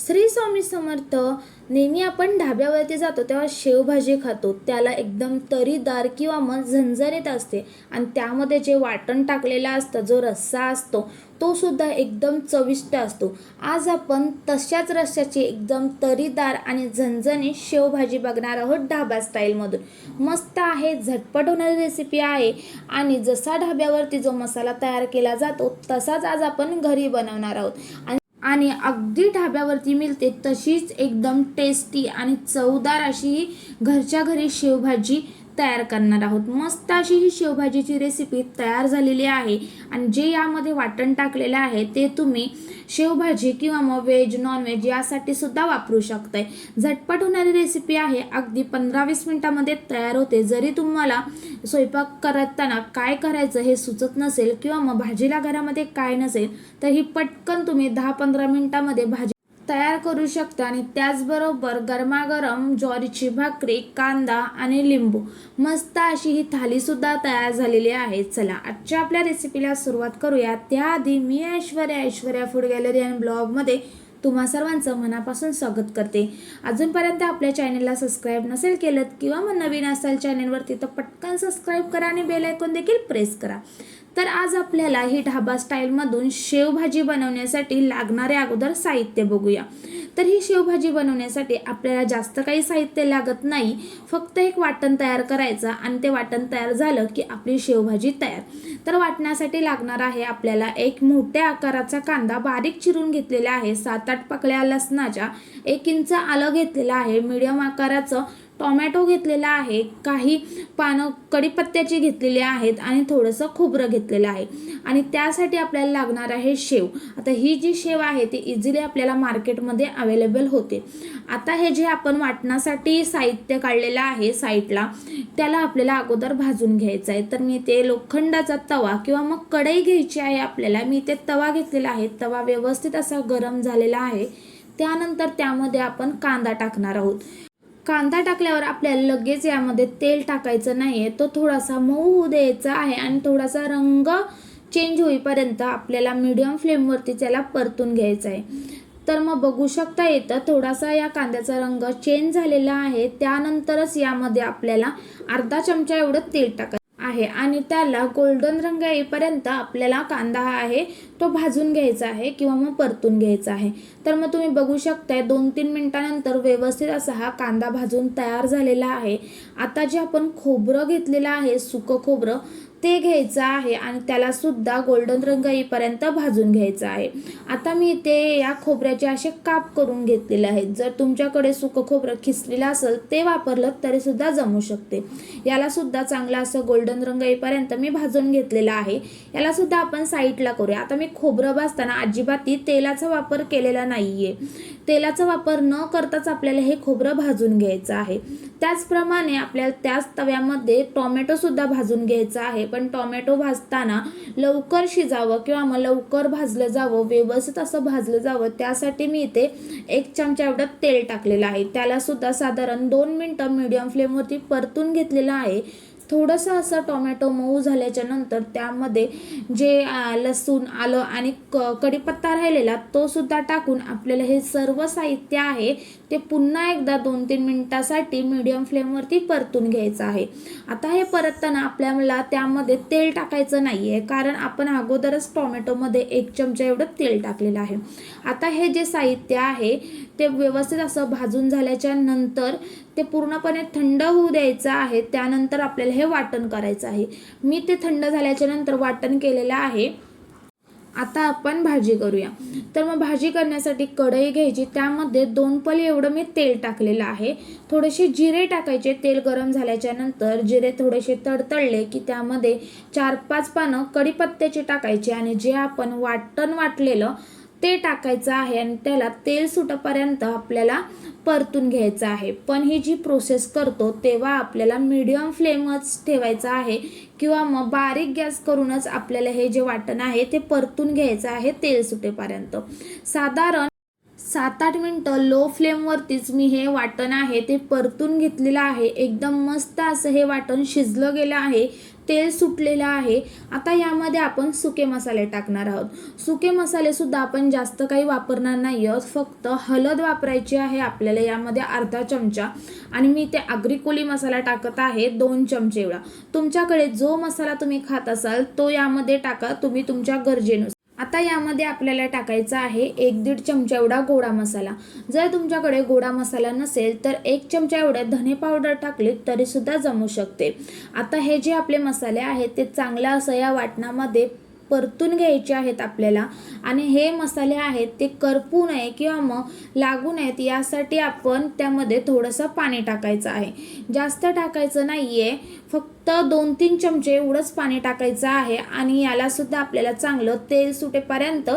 श्री स्वामी समर्थ नेहमी आपण ढाब्यावरती जातो तेव्हा शेवभाजी खातो. त्याला एकदम तरीदार किंवा मग झणझणीत असते. आणि त्यामध्ये जे वाटण टाकलेलं असतं जो रस्सा असतो तो सुद्धा एकदम चविष्ट असतो. आज आपण तशाच रस्स्याची एकदम तरीदार आणि झणझणीत शेवभाजी बघणार आहोत ढाबा स्टाईलमधून. मस्त आहे झटपट होणारी रेसिपी आहे. आणि जसा ढाब्यावरती जो मसाला तयार केला जातो तसाच आज आपण घरी बनवणार आहोत. आणि आणि अगदी ढाब्यावरती मिळते तशीच एकदम टेस्टी आणि चवदार अशी ही घरच्या घरी शेवभाजी तयार करणार आहोत. मस्त अशी ही शेवभाजीची रेसिपी तयार झालेली आहे. आणि जे यामध्ये वाटण टाकलेलं आहे ते तुम्ही शेवभाजी किंवा मग व्हेज नॉनव्हेज यासाठी सुद्धा वापरू शकताय. झटपट होणारी रेसिपी आहे. अगदी पंधरा वीस मिनिटामध्ये तयार होते. जरी तुम्हाला स्वयंपाक करताना काय करायचं हे सुचत नसेल किंवा मग भाजीला घरामध्ये काय नसेल तर ही पटकन तुम्ही दहा पंधरा मिनिटामध्ये भाजी तयार करू शकता. आणि त्याचबरोबर गरमागरम ज्वारीची भाकरी कांदा आणि लिंबू मस्त अशी ही थालीसुद्धा तयार झालेली आहे. चला आजच्या आपल्या रेसिपीला सुरुवात करूया. त्याआधी मी ऐश्वर्या ऐश्वर्या फूड गॅलरी आणि ब्लॉगमध्ये तुम्हा सर्वांचं मनापासून स्वागत करते. अजूनपर्यंत आपल्या चॅनलला सबस्क्राईब नसेल केलं किंवा मग नवीन असाल चॅनलवरती तर पटकन सबस्क्राईब करा आणि बेल ऐकून देखील प्रेस करा. तर आज आपल्याला ही ढाबा स्टाईलमधून शेवभाजी बनवण्यासाठी लागणारे अगोदर साहित्य बघूया. तर ही शेवभाजी बनवण्यासाठी आपल्याला जास्त काही साहित्य लागत नाही. फक्त एक वाटण तयार करायचं आणि ते वाटण तयार झालं की आपली शेवभाजी तयार. तर वाटण्यासाठी लागणार आहे आपल्याला एक मोठ्या आकाराचा कांदा बारीक चिरून घेतलेला आहे. सात आठ पाकळ्या लसणाच्या एक इंच आलं घेतलेलं आहे. मीडियम आकाराचं टोमॅटो घेतलेला आहे काही पानं कढीपत्त्याची घेतलेली आहेत आणि थोडंसं खोबरं घेतलेलं आहे. आणि त्यासाठी आपल्याला लागणार आहे शेव. आता ही जी शेव आहे ती इझिली आपल्याला मार्केटमध्ये अवेलेबल होते. आता हे जे आपण वाटण्यासाठी साहित्य काढलेलं आहे साईडला त्याला आपल्याला अगोदर भाजून घ्यायचं आहे. तर मी ते लोखंडाचा तवा किंवा मग कढई घ्यायची आहे आपल्याला. मी ते तवा घेतलेला आहे. तवा व्यवस्थित असा गरम झालेला आहे. त्यानंतर त्यामध्ये आपण कांदा टाकणार आहोत. कांदा टाकल्यावर आपल्याला लगेच यामध्ये तेल टाकायचं नाही आहे तो थोडासा मऊ होऊ द्यायचा आहे आणि थोडासा रंग चेंज होईपर्यंत आपल्याला मीडियम फ्लेमवरती त्याला परतून घ्यायचं आहे. तर मग बघू शकता येतं थोडासा या कांद्याचा रंग चेंज झालेला आहे. त्यानंतरच यामध्ये आपल्याला अर्धा चमचा एवढं तेल टाकायचं आहे. आणि त्याला गोल्डन रंग येईपर्यंत आपल्याला कांदा हा आहे तो भाजून घ्यायचा आहे किंवा मग परतून घ्यायचा आहे. तर मग तुम्ही बघू शकताय दोन तीन मिनटानंतर व्यवस्थित असा हा कांदा भाजून तयार झालेला आहे. आता जे आपण खोबरं घेतलेलं आहे सुकं खोबरं ते घ्यायचं आहे आणि त्याला सुद्धा गोल्डन रंग येईपर्यंत भाजून घ्यायचं आहे. आता मी ते या खोबऱ्याचे असे काप करून घेतलेले आहेत. जर तुमच्याकडे सुकं खोबरं खिसलेलं असेल ते वापरलं तरी सुद्धा जमू शकते. याला सुद्धा चांगला असं गोल्डन रंग येईपर्यंत मी भाजून घेतलेला आहे. याला सुद्धा आपण साईडला करूया. आता मी खोबरं भाजताना अजिबात तेलाचा वापर केलेला नाहीये. तेलाचा वापर न करताच आपल्याला हे खोबरं भाजून घ्यायचं आहे. त्याचप्रमाणे आपल्याला त्याच तव्यामध्ये टोमॅटोसुद्धा भाजून घ्यायचा आहे. पण टोमॅटो भाजताना लवकर शिजावं किंवा मग लवकर भाजलं जावं व्यवस्थित असं भाजलं जावं त्यासाठी मी इथे एक चमचा एवढं तेल टाकलेलं आहे. त्यालासुद्धा साधारण दोन मिनटं मीडियम फ्लेमवरती परतून घेतलेलं आहे. थोडंसं असं टोमॅटो मऊ झाल्याच्यानंतर त्यामध्ये जे लसूण आलं आणि क कढीपत्ता राहिलेला तो सुद्धा टाकून आपल्याला हे सर्व साहित्य आहे ते पुन्हा एकदा दोन तीन मिनिटासाठी मीडियम फ्लेमवरती परतून घ्यायचं आहे. आता हे परतताना आपल्याला त्यामध्ये तेल टाकायचं नाही आहे कारण आपण अगोदरच टोमॅटोमध्ये एक चमचा एवढं तेल टाकलेलं आहे. आता हे जे साहित्य आहे ते व्यवस्थित असं भाजून झाल्याच्यानंतर ते पूर्णपणे थंड होऊ द्यायचं आहे त्यानंतर आपल्याला हे वाटण करायचं आहे. मी ते थंड झाल्याच्यानंतर वाटण केलेलं आहे. आता आपण भाजी करूया. तर मग भाजी करण्यासाठी कढई घ्यायची त्यामध्ये दोन पल एवढं मी तेल टाकलेलं आहे. थोडेसे जिरे टाकायचे तेल गरम झाल्याच्यानंतर जिरे थोडेसे तडतडले की त्यामध्ये चार पाच पानं कढीपत्त्याची टाकायची आणि जे आपण वाटण वाटलेलं ते टाकायचं आहे आणि त्याला तेल सुटपर्यंत आपल्याला परतून घ्यायचं आहे. पण ही जी प्रोसेस करतो तेव्हा आपल्याला मीडियम फ्लेमच ठेवायचा आहे किंवा मग बारीक गॅस करूनच आपल्याला हे जे वाटण आहे ते परतून घ्यायचं आहे तेल सुटेपर्यंत. साधारण सात आठ मिनटं लो फ्लेमवरतीच मी हे वाटण आहे ते परतून घेतलेलं आहे. एकदम मस्त असं हे वाटण शिजलं गेलं आहे तेल सुटलेलं आहे. आता यामध्ये आपण सुके मसाले टाकणार आहोत. सुके मसाले सुद्धा आपण जास्त काही वापरणार नाही आहोत फक्त हळद वापरायची आहे आपल्याला यामध्ये अर्धा चमचा. आणि मी ते अग्रिकोली मसाला टाकत आहे दोन चमचे एवढा. तुमच्याकडे जो मसाला तुम्ही खात असाल तो यामध्ये टाका. तुम्ही तुमच्या गरजेनुसार. आता यामध्ये आपल्याला टाकायचा आहे एक दीड चमचा एवढा गोडा मसाला. जर तुमच्याकडे गोडा मसाला नसेल तर एक चमचा एवढ्या धने पावडर टाकली तरीसुद्धा जमू शकते. आता हे जे आपले मसाले आहेत ते चांगलं असं या वाटणामध्ये परतून घ्यायचे आहेत आपल्याला. आणि हे मसाले आहेत ते करपू नये किंवा मग लागू नयेत यासाठी आपण त्यामध्ये थोडंसं पाणी टाकायचं आहे. जास्त टाकायचं नाही आहे फक्त दोन तीन चमचे एवढंच पाणी टाकायचं आहे आणि याला सुद्धा आपल्याला चांगलं तेल सुटेपर्यंत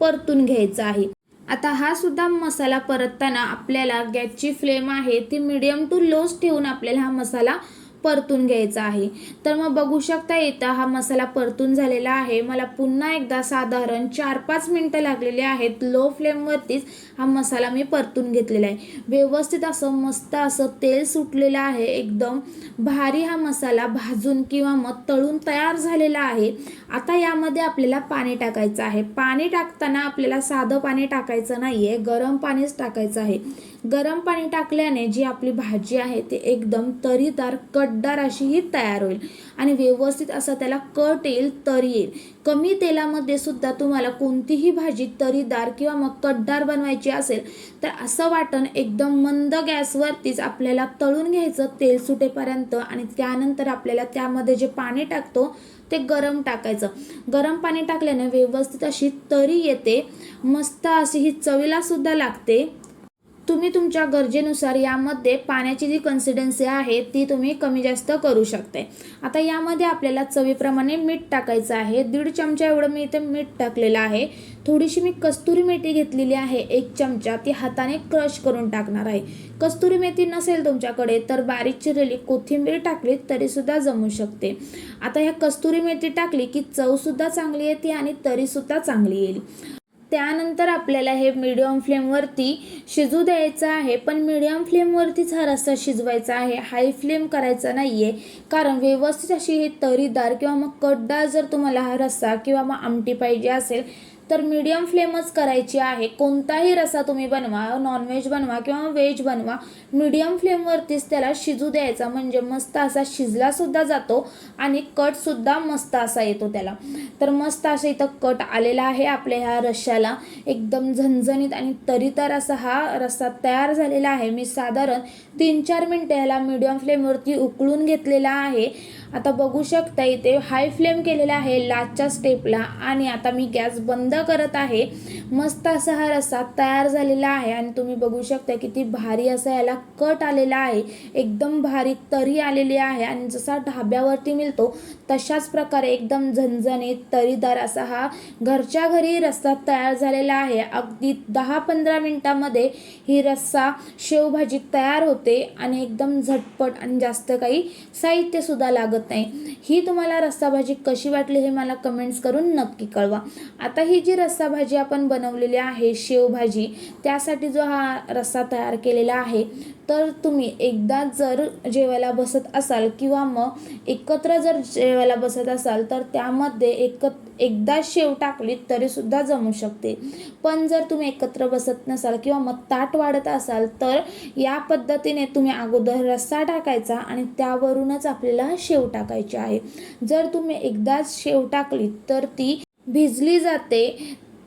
परतून घ्यायचं आहे. आता हा सुद्धा मसाला परतताना आपल्याला गॅसची फ्लेम आहे ती मिडियम टू लोच ठेवून आपल्याला हा मसाला परतून घ्यायचा आहे. तर मग बघू शकता येतं हा मसाला परतून झालेला आहे. मला पुन्हा एकदा साधारण चार पाच मिनटं लागलेली आहेत. लो फ्लेमवरतीच हा मसाला मी परतून घेतलेला आहे. व्यवस्थित असं मस्त असं तेल सुटलेलं आहे. एकदम भारी हा मसाला भाजून किंवा मग तळून तयार झालेला आहे. आता यामध्ये आपल्याला पाणी टाकायचं आहे. पाणी टाकताना आपल्याला साधं पाणी टाकायचं नाही आहे गरम पाणीच टाकायचं आहे. गरम पाणी टाकल्याने जी आपली भाजी आहे ती एकदम तरीदार कटदार अशी ही तयार होईल. आणि व्यवस्थित असं त्याला कट येईल तरी येईल. कमी तेलामध्ये सुद्धा तुम्हाला कोणतीही भाजी तरीदार किंवा मग कटदार बनवायची असेल तर असं वाटण एकदम मंद गॅसवरतीच आपल्याला तळून घ्यायचं तेल सुटेपर्यंत आणि त्यानंतर आपल्याला त्यामध्ये जे पाणी टाकतो ते गरम टाकायचं. गरम पाणी टाकल्याने व्यवस्थित अशी तरी येते. मस्त अशी ही चवीला सुद्धा लागते. तुम्ही तुमच्या गरजेनुसार यामध्ये पाण्याची जी कन्सिडन्सी आहे ती तुम्ही कमी जास्त करू शकते आता यामध्ये आपल्याला चवीप्रमाणे मीठ टाकायचं आहे. दीड चमचा एवढं मी इथे मीठ टाकलेलं आहे. थोडीशी मी कस्तुरी मेथी घेतलेली आहे एक चमचा. ती हाताने क्रश करून टाकणार आहे. कस्तुरी मेथी नसेल तुमच्याकडे तर बारीक चिरलेली कोथिंबीर टाकली तरीसुद्धा जमू शकते. आता ह्या कस्तुरी मेथी टाकली की चवसुद्धा चांगली येते आणि तरीसुद्धा चांगली येईल. त्यानंतर आपल्याला हे मिडियम फ्लेमवरती शिजू द्यायचं आहे. पण मिडियम फ्लेमवरतीच हा रस्सा शिजवायचा आहे. हाय फ्लेम करायचा नाही आहे कारण व्यवस्थित अशी हे तरीदार किंवा मग कटदार जर तुम्हाला हा रस्सा किंवा मग आमटी पाहिजे असेल तर मीडियम फ्लेमच करायची आहे. कोणताही रसा तुम्ही बनवा नॉनव्हेज बनवा किंवा व्हेज बनवा मीडियम फ्लेमवरतीच त्याला शिजू द्यायचा. म्हणजे मस्त असा शिजलासुद्धा जातो आणि कटसुद्धा मस्त असा येतो त्याला. तर मस्त असं इथं कट आलेला आहे आपल्या ह्या रश्याला. एकदम झणझणीत आणि तरीतर असा हा रस्सा तयार झालेला आहे. मी साधारण तीन चार मिनटं याला मीडियम फ्लेमवरती उकळून घेतलेला आहे. आता बघू शकता इथे हाय फ्लेम केलेला आहे लास्टच्या स्टेपला आणि आता मी गॅस बंद करत आहे. मस्त असा हा रस्सा तयार झालेला आहे. आणि तुम्ही बघू शकता किती भारी असा याला कट आलेला आहे. एकदम भारी तरी आलेली आहे. आणि जसा ढाब्यावरती मिळतो तशाच प्रकारे एकदम झणझणीत तरीदार असा हा घरच्या घरी रस्सा तयार झालेला आहे. अगदी दहा पंधरा मिनटामध्ये ही रस्सा शेवभाजी तयार होते. आणि एकदम झटपट आणि जास्त काही साहित्यसुद्धा लागत नाही. ही तुम्हाला रस्सा भाजी कशी वाटली हे मला कमेंट्स करून नक्की कळवा. आता ही जी रस्सा भाजी आपण बनवलेली आहे शेवभाजी त्यासाठी जो हा रस्सा तयार केलेला आहे तर तुम्ही एकदा जर जेवायला बसत असाल किंवा मग एकत्र जर जेवायला बसत असाल तर त्यामध्ये एक एकदा शेव टाकली तरीसुद्धा जमू शकते. पण जर तुम्ही एकत्र बसत नसाल किंवा मग ताट वाढत असाल तर या पद्धतीने तुम्ही अगोदर रस्सा टाकायचा आणि त्यावरूनच आपल्याला शेव टाकायची आहे. जर तुम्ही एकदाच शेव टाकली तर ती भिजली जाते.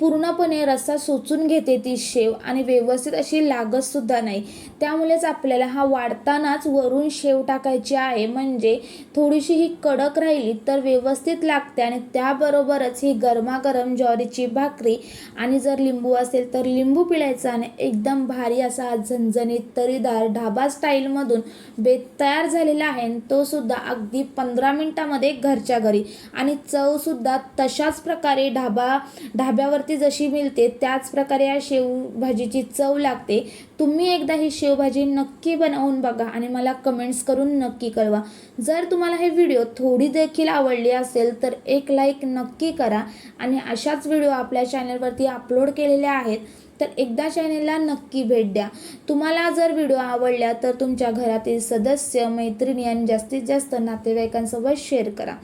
पूर्णपणे रस्सा सोचून घेते ती शेव आणि व्यवस्थित अशी लागतसुद्धा नाही. त्यामुळेच आपल्याला हा वाढतानाच वरून शेव टाकायची आहे. म्हणजे थोडीशी ही कडक राहिली तर व्यवस्थित लागते आणि त्याबरोबरच ही गरमागरम ज्वारीची भाकरी आणि जर लिंबू असेल तर लिंबू पिळायचा आणि एकदम भारी असा झणझणीत तरीदार ढाबा स्टाईलमधून बेत तयार झालेला आहे आणि तो सुद्धा अगदी पंधरा मिनटामध्ये घरच्या घरी. आणि चवसुद्धा तशाच प्रकारे ढाबा ढाब्यावर ती जशी मिळते त्याच प्रकारे या शेवभाजीची चव लागते. तुम्ही एकदा ही शेवभाजी नक्की बनवून बघा आणि मला कमेंट्स करून नक्की कळवा. जर तुम्हाला हे व्हिडिओ थोडी देखील आवडली असेल तर एक लाईक नक्की करा. आणि अशाच व्हिडिओ आपल्या चॅनलवरती अपलोड केलेले आहेत तर एकदा चॅनेलला नक्की भेट द्या. तुम्हाला जर व्हिडिओ आवडल्या तर तुमच्या घरातील सदस्य मैत्रिणी आणि जास्तीत जास्त नातेवाईकांसोबत शेअर करा.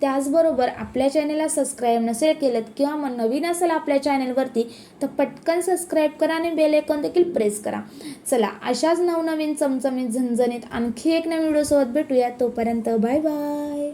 त्याचबरोबर आपल्या चॅनेलला सबस्क्राईब नसेल केलं किंवा मग नवीन असेल आपल्या चॅनेलवरती तर पटकन सबस्क्राईब करा आणि बेल आयकॉन देखील प्रेस करा. चला अशाच नवनवीन चमचमीत झणझणीत आणखी एक नवीन व्हिडिओसोबत भेटूया. तोपर्यंत बाय बाय